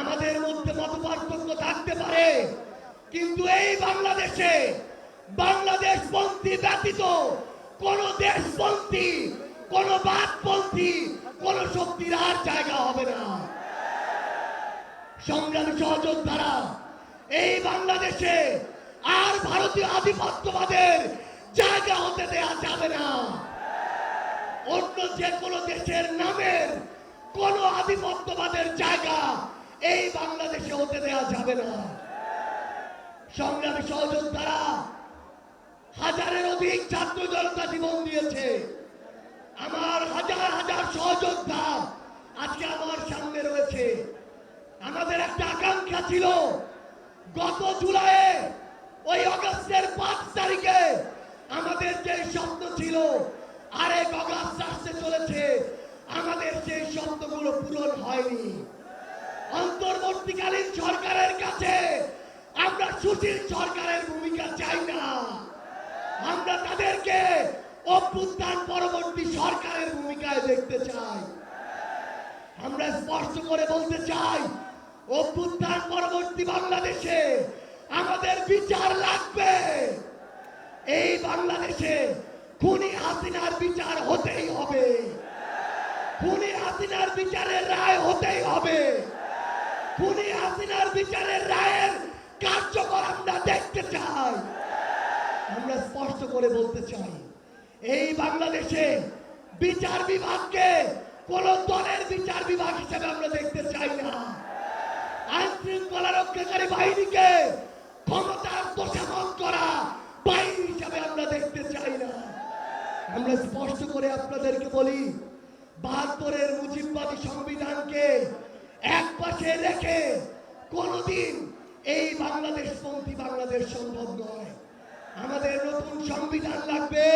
আমাদের মধ্যে মত পার্থক্য থাকতে পারে। কিন্তু এই বাংলাদেশে বাংলাদেশ পন্থী ব্যতীত কোন দেশপন্থী কোন বাদপন্থী কোন শক্তির আর জায়গা হবে না। সংগ্রামী সহযোদ্ধারা, এই বাংলাদেশে আর ভারতীয় আধিপত্যবাদের জায়গা হতে দেয়া যাবে না। অন্য যে কোনো দেশের নামের কোন আধিপত্যবাদের জায়গা এই বাংলাদেশে হতে দেয়া যাবে না। সংগ্রামী সহযোদ্ধারা হাজারের অধিক ছাত্র জনতা জীবন দিয়েছে। আমার হাজার হাজার সহযোদ্ধা আজকে আমার সামনে রয়েছে। আমাদের একটা আকাঙ্ক্ষা ছিল, গত জুলাইয়ে ওই অগস্টের পাঁচ তারিখে আমাদের যে স্বপ্ন ছিল, আরেক অগস্ট আসতে চলেছে। আমাদের সেই স্বপ্নগুলো পূরণ হয়নি। অন্তর্বর্তীকালীন সরকারের কাছে আমরা সুশীল সরকারের ভূমিকা চাই না। আমরা তাদেরকে অভ্যুত্থান পরবর্তী সরকারের ভূমিকায় দেখতে চাই। আমরা স্পষ্ট করে বলতে চাই, অভ্যুত্থান পরবর্তী বাংলাদেশে আমাদের বিচার লাগবে। এই বাংলাদেশে খুনি হাসিনার বিচার হতেই হবে। খুনি হাসিনার বিচারের রায় হতেই হবে। খুনি হাসিনার বিচারের রায়ের কার্যকর আমরা দেখতে চাই। আমরা স্পষ্ট করে বলতে চাই, এই বাংলাদেশে বিচার বিভাগকে কোন দলের বিচার বিভাগ হিসেবে আমরা দেখতে চাই না। আইন শৃঙ্খলা রক্ষাকারী বাহিনীকে ক্ষমতার দোষামত করা বাহিনী হিসাবে আমরা দেখতে চাই না। আমরা স্পষ্ট করে আপনাদেরকে বলি, বাহাত্তরের মুজিববাদী সংবিধানকে এক পাশে রেখে কোনদিন এই বাংলাদেশ পন্থী বাংলাদেশ সম্ভব নয়। আমাদের নতুন সংবিধান লাগবে,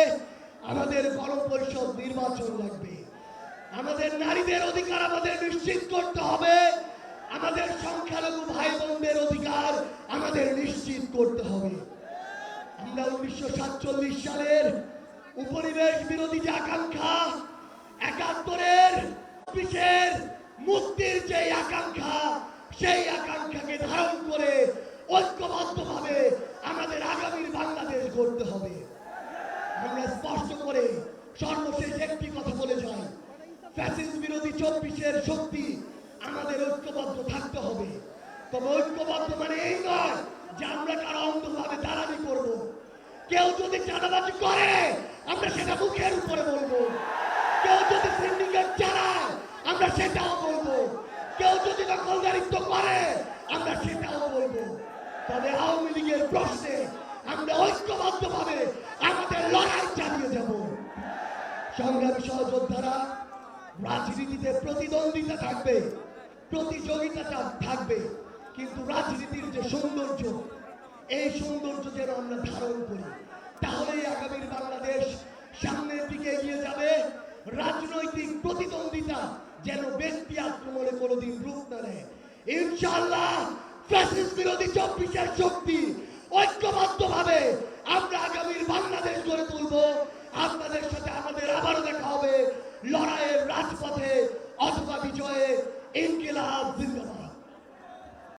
আমাদের গণপরিষদ নির্বাচন লাগবে। আমাদের নারীদের অধিকার আমাদের নিশ্চিত করতে হবে, আমাদের সংখ্যালঘু ভাই বোনদের অধিকার আমাদের নিশ্চিত করতে হবে। আমরা উনিশশো সাতচল্লিশ সালের উপনিবেশ বিরোধী যে আকাঙ্ক্ষা, একাত্তরের বিশের মুক্তির যে আকাঙ্ক্ষা, সেই আকাঙ্ক্ষাকে ধারণ করে ঐক্যবদ্ধভাবে আমাদের আগামীর বাংলাদেশ গড়তে হবে। আমরা স্পষ্ট করে সর্বশেষ একটি কথা বলে যাই। ফ্যাসিস্ট বিরোধী চব্বিশের শক্তি আমাদের ঐক্যবদ্ধ থাকতে হবে। তবে ঐক্যবদ্ধ মানে এই নয় যে আমরা কারও অন্ধভাবে দালালি করব। কেউ যদি চাঁদাবাজি করে, আমরা সেটা মুখের উপরে বলব। কেউ যদি সিন্ডিকেট চালায়, আমরা সেটাও কেউ যদি দখলদারিত্ব করে, আমরা সেটাও বলব? তবে আওয়ামী লীগের প্রশ্নে আমরা ঐক্যবদ্ধভাবে আমাদের লড়াই চালিয়ে যাব। সংগ্রামী সহযোদ্ধারা, রাজনীতিতে প্রতিদ্বন্দ্বিতা থাকবে প্রতিযোগিতা থা- থাকবে, কিন্তু রাজনীতির যে সৌন্দর্য, এই সৌন্দর্য যেন আমরা ধারণ করি, তাহলেই আগামীর বাংলাদেশ কোনোদিন রূপ না নেয়। ইনশাল্লাহ ফ্যাসিস্ট বিরোধী চব্বিশের শক্তি ঐক্যবদ্ধভাবে আমরা আগামীর বাংলাদেশ গড়ে তুলবো।